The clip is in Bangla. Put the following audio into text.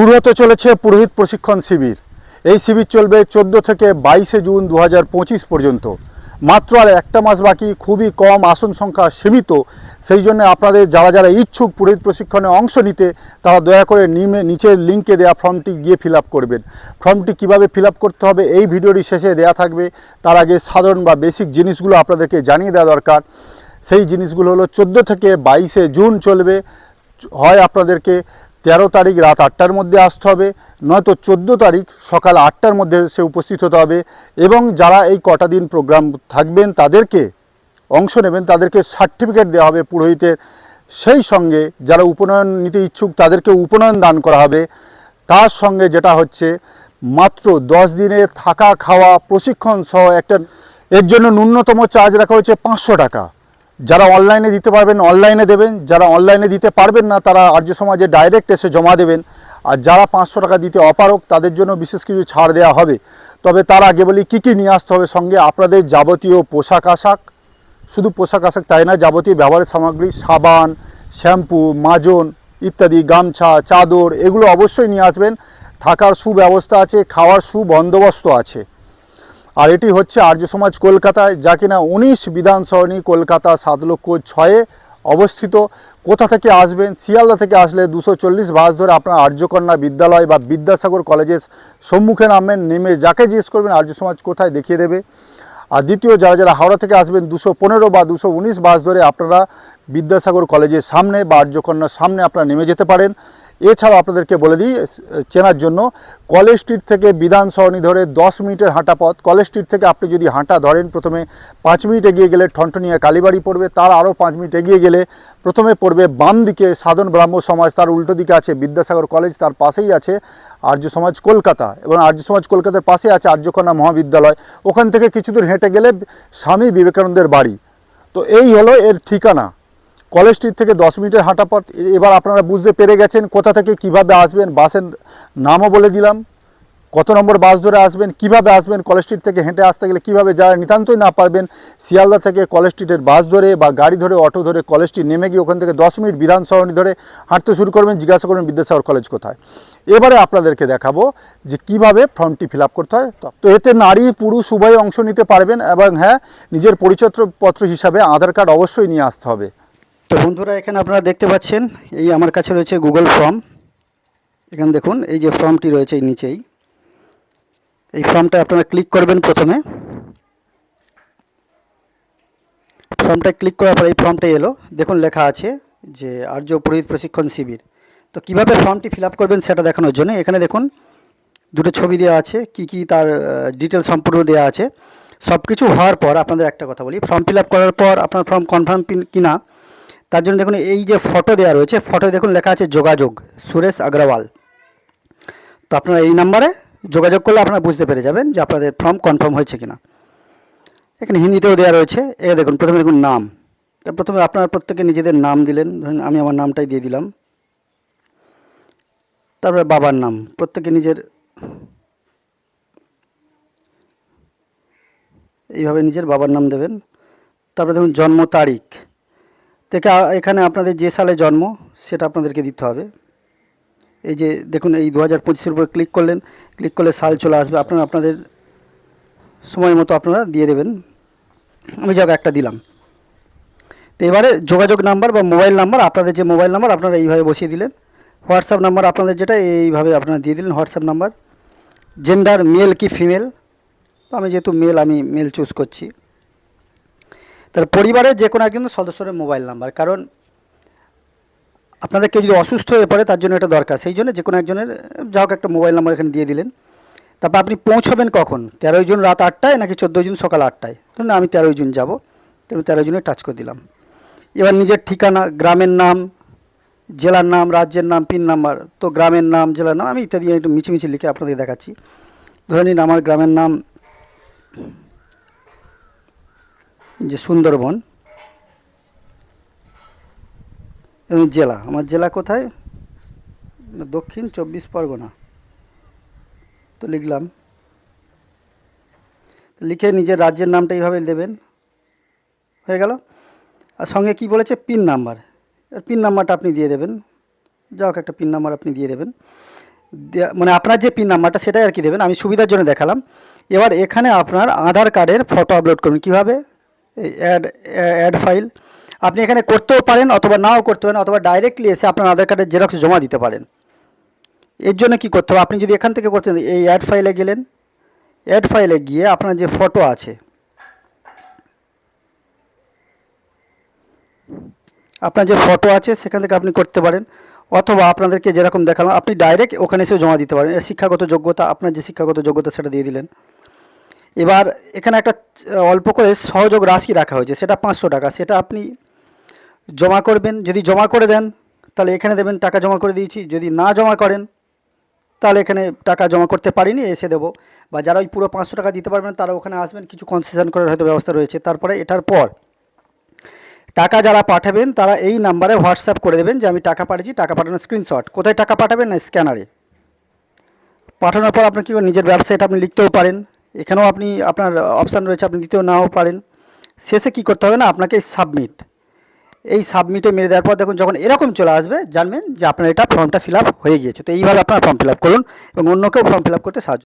শুরু হতে চলেছে পুরোহিত প্রশিক্ষণ শিবির। এই শিবির চলবে চোদ্দ থেকে বাইশে জুন দু হাজার পঁচিশ পর্যন্ত। মাত্র আর একটা মাস বাকি, খুবই কম আসন সংখ্যা সীমিত। সেই জন্য আপনাদের যারা যারা ইচ্ছুক পুরোহিত প্রশিক্ষণে অংশ নিতে, তারা দয়া করে নিমে নিচের লিঙ্কে দেওয়া ফর্মটি গিয়ে ফিল করবেন। ফর্মটি কীভাবে ফিল করতে হবে, এই ভিডিওটি শেষে দেওয়া থাকবে। তার আগে সাধারণ বা বেসিক জিনিসগুলো আপনাদেরকে জানিয়ে দেওয়া দরকার। সেই জিনিসগুলো হলো চোদ্দ থেকে বাইশে জুন চলবে। হয় আপনাদেরকে তেরো তারিখ রাত আটটার মধ্যে আসতে হবে, নয়তো চোদ্দ তারিখ সকাল আটটার মধ্যে সে উপস্থিত হতে হবে এবং যারা এই কটা দিন প্রোগ্রাম থাকবেন তাদেরকে অংশ নেবেন, তাদেরকে সার্টিফিকেট দেওয়া হবে পুরোহিতের। সেই সঙ্গে যারা উপনয়ন নিতে ইচ্ছুক তাদেরকে উপনয়ন দান করা হবে। তার সঙ্গে যেটা হচ্ছে, মাত্র দশ দিনের থাকা খাওয়া প্রশিক্ষণ সহ একটা এর জন্য ন্যূনতম চার্জ রাখা হচ্ছে পাঁচশো টাকা। যারা অনলাইনে দিতে পারবেন, অনলাইনে দেবেন। যারা অনলাইনে দিতে পারবেন না, তারা আর্য সমাজে ডাইরেক্ট এসে জমা দেবেন। আর যারা পাঁচশো টাকা দিতে অপারক তাদের জন্য বিশেষ কিছু ছাড় দেওয়া হবে। তবে তার আগে বলি, কী কী নিয়ে আসতে হবে সঙ্গে? আপনাদের যাবতীয় পোশাক আশাক। শুধু পোশাক আশাক তাই না, যাবতীয় ব্যবহারের সামগ্রী, সাবান, শ্যাম্পু, মাজন ইত্যাদি, গামছা, চাদর, এগুলো অবশ্যই নিয়ে আসবেন। থাকার সুব্যবস্থা আছে, খাওয়ার সুবন্দোবস্ত আছে। আর এটি হচ্ছে আর্য সমাজ কলকাতায়, যা কিনা উনিশ বিধান কলকাতা সাত লক্ষ ছয়ে অবস্থিত। কোথা থেকে আসবেন? শিয়ালদা থেকে আসলে দুশো চল্লিশ বাস ধরে আপনার আর্যকন্যা বিদ্যালয় বা বিদ্যাসাগর কলেজের সম্মুখে নামবেন, নেমে যাকে জিজ্ঞেস করবেন আর্য সমাজ কোথায় দেখিয়ে দেবে। আর দ্বিতীয়, যারা যারা হাওড়া থেকে আসবেন, দুশো পনেরো বা দুশো উনিশ বাস ধরে আপনারা বিদ্যাসাগর কলেজের সামনে বা আর্যকন্যার সামনে আপনারা নেমে যেতে পারেন। এছাড়াও আপনাদেরকে বলে দিই চেনার জন্য কলেজ স্ট্রিট থেকে বিধান সরণি ধরে দশ মিনিটের হাঁটা পথ। কলেজ স্ট্রিট থেকে আপনি যদি হাঁটা ধরেন, প্রথমে পাঁচ মিনিট এগিয়ে গেলে ঠনঠনিয়া কালীবাড়ি পড়বে, তার আরও পাঁচ মিনিট এগিয়ে গেলে প্রথমে পড়বে বাম দিকে সাধন ব্রাহ্ম সমাজ, তার উল্টো দিকে আছে বিদ্যাসাগর কলেজ, তার পাশেই আছে আর্য সমাজ কলকাতা এবং আর্য সমাজ কলকাতার পাশে আছে আর্যকন্যা মহাবিদ্যালয়। ওখান থেকে কিছু দূর হেঁটে গেলে স্বামী বিবেকানন্দের বাড়ি। তো এই হলো এর ঠিকানা। কলেজ স্ট্রিট থেকে দশ মিনিটের হাঁটা পথ। এবার আপনারা বুঝতে পেরে গেছেন কোথা থেকে কীভাবে আসবেন, বাসের নামও বলে দিলাম, কত নম্বর বাস ধরে আসবেন, কীভাবে আসবেন, কলেজ স্ট্রিট থেকে হেঁটে আসতে গেলে কীভাবে যারা নিতান্তই না পারবেন। শিয়ালদা থেকে কলেজ স্ট্রিটের বাস ধরে বা গাড়ি ধরে, অটো ধরে, কলেজ স্ট্রিট নেমে গিয়ে ওখান থেকে দশ মিনিট বিধান ধরে হাঁটতে শুরু করবেন। জিজ্ঞাসা করবেন বিদ্যাসাগর কলেজ কোথায়। এবারে আপনাদেরকে দেখাবো যে কীভাবে ফর্মটি ফিল করতে হয়। তো এতে নারী, পুরুষ উভয় অংশ নিতে পারবেন এবং হ্যাঁ নিজের পরিচয়পত্র হিসাবে আধার কার্ড অবশ্যই নিয়ে আসতে হবে। তো বন্ধুরা, এখানে আপনারা দেখতে পাচ্ছেন, এই আমার কাছে রয়েছে গুগল ফর্ম এখানে দেখুন, এই যে ফর্মটি রয়েছে এই নিচেই। এই ফর্মটা আপনারা ক্লিক করবেন প্রথমে। ফর্মটা ক্লিক করার পর এই ফর্মটা এলো। দেখুন, লেখা আছে যে, আর্য পুরোহিত প্রশিক্ষণ শিবির। তো কীভাবে ফর্মটি ফিল করবেন সেটা দেখানোর জন্য এখানে দেখুন, দুটো ছবি দেওয়া আছে, কি কি তার ডিটেল সম্পূর্ণ দেওয়া আছে। সব কিছু হওয়ার পর আপনাদের একটা কথা বলি ফর্ম ফিল করার পর আপনার ফর্ম কনফার্ম কিনা তার জন্য দেখুন এই যে ফটো দেওয়া রয়েছে ফটো দেখুন লেখা আছে যোগাযোগ, সুরেশ আগরওয়াল। তো আপনারা এই নাম্বারে যোগাযোগ করলে আপনারা বুঝতে পেরে যাবেন যে আপনাদের ফর্ম কনফার্ম হয়েছে কিনা। এখানে হিন্দিতেও দেওয়া রয়েছে, এ দেখুন, প্রথমে দেখুন নাম। তা প্রথমে আপনারা প্রত্যেকে নিজেদের নাম দিলেন, ধরুন আমি আমার নামটাই দিয়ে দিলাম। তারপরে বাবার নাম, প্রত্যেকে নিজের এইভাবে নিজের বাবার নাম দেবেন। তারপরে দেখুন জন্ম তারিখ। থেকে এখানে আপনাদের যে সালে জন্ম, সেটা আপনাদেরকে দিতে হবে। এই যে দেখুন, এই দু হাজার পঁচিশের উপর ক্লিক করলেন ক্লিক করলে সাল চলে আসবে। আপনারা আপনাদের সময় মতো আপনারা দিয়ে দেবেন। আমি যাক একটা দিলাম। তো এবারে যোগাযোগ নাম্বার বা মোবাইল নাম্বার, আপনাদের যে মোবাইল নাম্বার, আপনারা এইভাবে বসিয়ে দিলেন। হোয়াটসঅ্যাপ নাম্বার আপনাদের যেটা, এইভাবে আপনারা দিয়ে দিলেন হোয়াটসঅ্যাপ নাম্বার। জেন্ডার, মেল কি ফিমেল? তো আমি যেহেতু মেল, আমি মেল চুজ করছি। তার পরিবারের যে কোনো একজন সদস্যের মোবাইল নাম্বার, কারণ আপনাদের কেউ যদি অসুস্থ হয়ে পড়ে তার জন্য এটা দরকার। সেই জন্য যে কোনো একজনের যা হোক একটা মোবাইল নাম্বার এখানে দিয়ে দিলেন। তারপর আপনি পৌঁছবেন কখন? তেরোই জুন রাত আটটায় নাকি চোদ্দোই জুন সকাল আটটায়? তো না, আমি তেরোই জুন যাব। তো আমি তেরোই জুনে টাচ করে দিলাম। এবার নিজের ঠিকানা, গ্রামের নাম, জেলার নাম, রাজ্যের নাম পিন নাম্বার, তো গ্রামের নাম, জেলার নাম, আমি ইত্যাদি একটু মিছিমিছি লিখে আপনাদের দেখাচ্ছি। ধরে নিন আমার গ্রামের নাম যে সুন্দরবন এবং জেলা। আমার জেলা কোথায়? দক্ষিণ চব্বিশ পরগনা। তো লিখলাম। লিখে নিজের রাজ্যের নামটা এইভাবে দেবেন। হয়ে গেল? আর সঙ্গে কি বলেছে? পিন নাম্বার পিন নাম্বারটা আপনি দিয়ে দেবেন। যা হোক, একটা পিন নাম্বার আপনি দিয়ে দেবেন। মানে আপনার যে পিন নাম্বারটা সেটাই আর কি দেবেন। আমি সুবিধার জন্য দেখালাম। এবার এখানে আপনার আধার কার্ডের ফটো আপলোড করবেন কীভাবে? অ্যাড অ্যাড ফাইল আপনি এখানে করতেও পারেন অথবা নাও করতে পারেন অথবা ডাইরেক্টলি এসে আপনার আধার কার্ডের জেরক্স জমা দিতে পারেন। এর জন্য কি করতে হবে? আপনি যদি এখান থেকে করতে এই অ্যাড ফাইলে গেলেন। অ্যাড ফাইলে গিয়ে আপনার যে ফটো আছে, আপনার যে ফটো আছে সেখান থেকে আপনি করতে পারেন। অথবা আপনাদেরকে যেরকম দেখালাম, আপনি ডাইরেক্ট ওখানে এসেও জমা দিতে পারেন। শিক্ষাগত যোগ্যতা, আপনার যে শিক্ষাগত যোগ্যতা সেটা দিয়ে দিলেন। এবার এখানে একটা অল্প করে সহযোগ রাশি রাখা হয়েছে, সেটা পাঁচশো টাকা। সেটা আপনি জমা করবেন, যদি জমা করে দেন, তাহলে এখানে দেবেন টাকা জমা করে দিয়েছি। যদি না জমা করেন, তাহলে এখানে টাকা জমা করতে পারিনি, এসে দেবো। বা যারা ওই পুরো পাঁচশো টাকা দিতে পারবেন তারা ওখানে আসবেন, কিছু কনসেশন করার হয়তো ব্যবস্থা রয়েছে। তারপরে এটার পর, টাকা যারা পাঠাবেন, তারা এই নাম্বারে হোয়াটসঅ্যাপ করে দেবেন যে আমি টাকা পাঠিয়েছি, টাকা পাঠানোর স্ক্রিনশট কোথায় টাকা পাঠাবেন? না স্ক্যানারে পাঠানোর পর আপনি কী নিজের ওয়েবসাইট আপনি লিখতেও পারেন। এখানেও আপনি, আপনার অপশান রয়েছে, আপনি দিতেও নাও পারেন। শেষে কি করতে হবে না, আপনাকে সাবমিট এই সাবমিটে মেরে দেওয়ার পর দেখুন, যখন এরকম চলে আসবে, জানবেন যে আপনার এটা ফর্মটা ফিল হয়ে গিয়েছে। তো এইভাবে আপনার ফর্ম ফিল করুন এবং অন্যকেও ফর্ম ফিল করতে সাহায্য